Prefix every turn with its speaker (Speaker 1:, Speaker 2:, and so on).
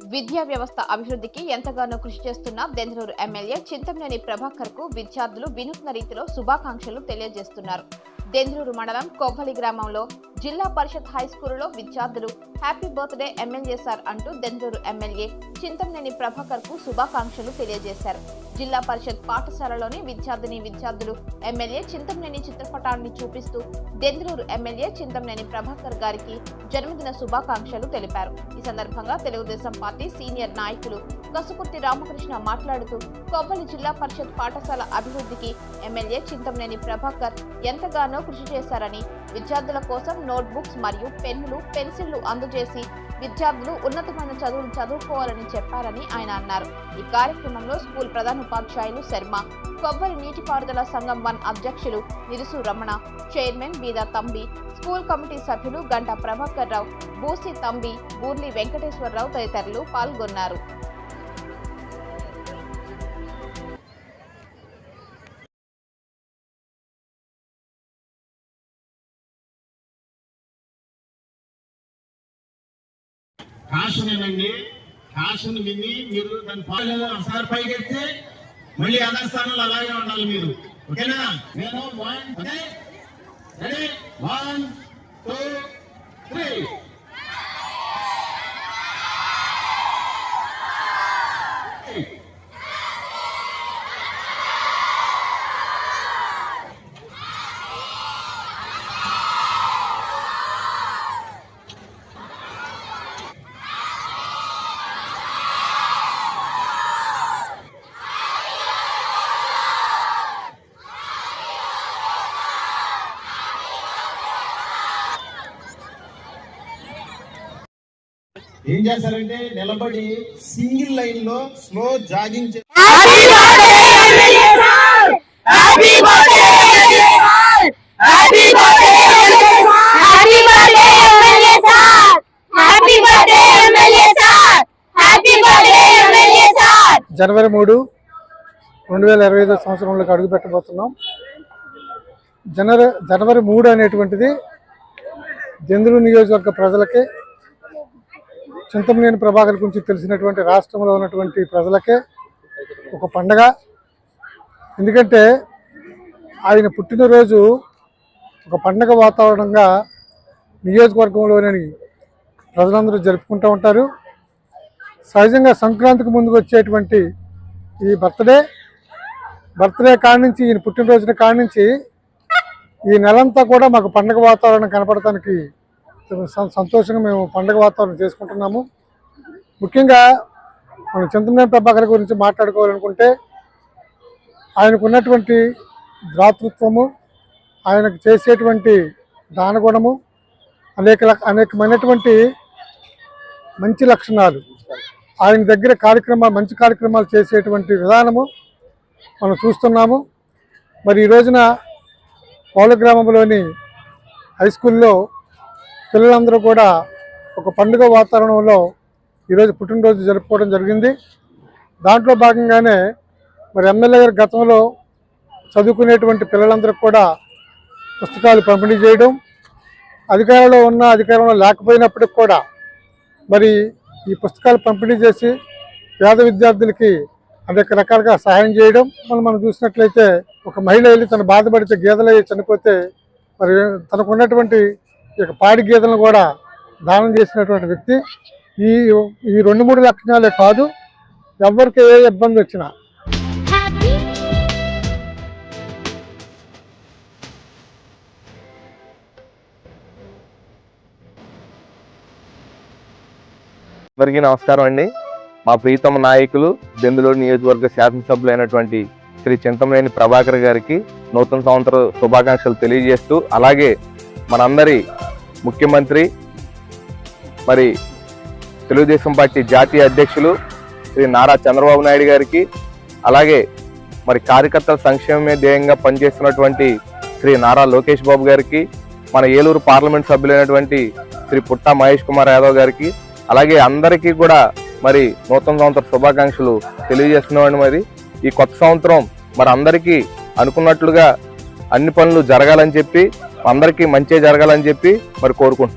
Speaker 1: విద్యా వ్యవస్థ అభివృద్ధికి ఎంతగానో కృషి చేస్తున్న దెందరూరు ఎమ్మెల్యే చింతమనేని ప్రభాకర్కు విద్యార్థులు వినూత్న రీతిలో శుభాకాంక్షలు తెలియజేస్తున్నారు. దెందరూరు మండలం కొవ్వలి గ్రామంలో జిల్లా పరిషత్ హై స్కూల్లో విద్యార్థులు హ్యాపీ బర్త్డే ఎమ్మెల్యే సార్ అంటూ దెందూరు ఎమ్మెల్యే చింతమనేని ప్రభాకర్కు శుభాకాంక్షలు తెలియజేశారు. జిల్లా పరిషత్ పాఠశాలలోని విద్యార్థిని విద్యార్థులు ఎమ్మెల్యే చింతమనేని చిత్రపటాన్ని చూపిస్తూ దెందూరు ఎమ్మెల్యే చింతమనేని ప్రభాకర్ గారికి జన్మదిన శుభాకాంక్షలు తెలిపారు. ఈ సందర్భంగా తెలుగుదేశం పార్టీ సీనియర్ నాయకులు కసుకుర్తి రామకృష్ణ మాట్లాడుతూ కొవ్వలి జిల్లా పరిషత్ పాఠశాల అభివృద్ధికి ఎమ్మెల్యే చింతమనేని ప్రభాకర్ ఎంతగానో కృషి చేశారని విద్యార్థుల కోసం నోట్బుక్స్ మరియు పెన్నులు పెన్సిళ్ళు అందజేసి విద్యార్థులు ఉన్నతమైన చదువులు చదువుకోవాలని చెప్పారని ఆయన అన్నారు. ఈ కార్యక్రమంలో స్కూల్ ప్రధానోపాధ్యాయులు శర్మ కొబ్బరి నీటిపారుదల సంఘం వన్ అధ్యక్షులు Nirusu Ramana chairman Beeda Thambi school committee సభ్యులు గంటా ప్రభాకర్ రావు బూసి తంబి బూర్లి వెంకటేశ్వరరావు తదితరులు పాల్గొన్నారు.
Speaker 2: కాషనేనండి వినండి కాషన్ విని మీరు దాని పాలు ఒకసారి పైకి ఎత్తే మళ్ళీ అదే స్థానంలో అలాగే ఉండాలి మీరు. ఓకేనా? నేను వన్ రెడీ వన్ టూ ఏం చేస్తారంటే నిలబడి సింగిల్ లైన్లో స్లో జాగింగ్
Speaker 3: జనవరి మూడు రెండు వేల ఇరవై ఐదో సంవత్సరంలోకి అడుగు పెట్టబోతున్నాం. జనవరి జనవరి మూడు అనేటువంటిది జంద్రుడు నియోజకవర్గ ప్రజలకి చింతమనేని ప్రభాకర్ గురించి తెలిసినటువంటి రాష్ట్రంలో ఉన్నటువంటి ప్రజలకే ఒక పండగ. ఎందుకంటే ఆయన పుట్టినరోజు ఒక పండగ వాతావరణంగా నియోజకవర్గంలోని ప్రజలందరూ జరుపుకుంటూ ఉంటారు. సహజంగా సంక్రాంతికి ముందుకు వచ్చేటువంటి ఈ బర్త్డే బర్త్డే కాడి నుంచి ఈయన పుట్టినరోజున కాడి నుంచి ఈ నెలంతా కూడా మాకు పండగ వాతావరణం కనపడటానికి సంతోషంగా మేము పండగ వాతావరణం చేసుకుంటున్నాము. ముఖ్యంగా మనం చింతమనేని ప్రభాకర్ గురించి మాట్లాడుకోవాలనుకుంటే ఆయనకు ఉన్నటువంటి దాతృత్వము ఆయనకు చేసేటువంటి దానగుణము అనేక అనేకమైనటువంటి మంచి లక్షణాలు. ఆయన దగ్గర కార్యక్రమాలు మంచి కార్యక్రమాలు చేసేటువంటి విధానము మనం చూస్తున్నాము. మరి ఈ రోజున పౌల గ్రామంలోని హై స్కూల్లో పిల్లలందరూ కూడా ఒక పండుగ వాతావరణంలో ఈరోజు పుట్టినరోజు జరుపుకోవడం జరిగింది. దాంట్లో భాగంగానే మరి ఎమ్మెల్యే గారి గతంలో చదువుకునేటువంటి పిల్లలందరూ కూడా పుస్తకాలు పంపిణీ చేయడం అధికారంలో ఉన్న అధికారంలో లేకపోయినప్పటికి కూడా మరి ఈ పుస్తకాలు పంపిణీ చేసి పేద విద్యార్థులకి అనేక రకాలుగా సహాయం చేయడం. మనం మనం చూసినట్లయితే ఒక మహిళ వెళ్ళి తను బాధపడితే గేదెలు చనిపోతే మరి తనకున్నటువంటి యొక్క పాడి గేదెలను కూడా దానం చేసినటువంటి వ్యక్తి. ఈ ఈ రెండు మూడు లక్షణాలే కాదు ఎవరికి ఏ ఇబ్బంది వచ్చినా.
Speaker 4: అందరికీ నమస్కారం అండి. మా ప్రీతమ నాయకులు దెందులూరు నియోజకవర్గ శాసనసభ్యులైనటువంటి శ్రీ చింతమనేని ప్రభాకర్ గారికి నూతన సంవత్సర శుభాకాంక్షలు తెలియజేస్తూ అలాగే మనందరి ముఖ్యమంత్రి మరి తెలుగుదేశం పార్టీ జాతీయ అధ్యక్షులు శ్రీ నారా చంద్రబాబు నాయుడు గారికి అలాగే మరి కార్యకర్తల సంక్షేమమే ధ్యేయంగా పనిచేస్తున్నటువంటి శ్రీ నారా లోకేష్ బాబు గారికి మన ఏలూరు పార్లమెంట్ సభ్యులైనటువంటి శ్రీ పుట్టా మహేష్ కుమార్ యాదవ్ గారికి అలాగే అందరికీ కూడా మరి నూతన సంవత్సర శుభాకాంక్షలు తెలియజేస్తున్నామండి మరి. ఈ కొత్త సంవత్సరం మరి అందరికీ అనుకున్నట్లుగా అన్ని పనులు జరగాలని చెప్పి అందరికీ మంచి జరగాలని చెప్పి మరి కోరుకుంటున్నాను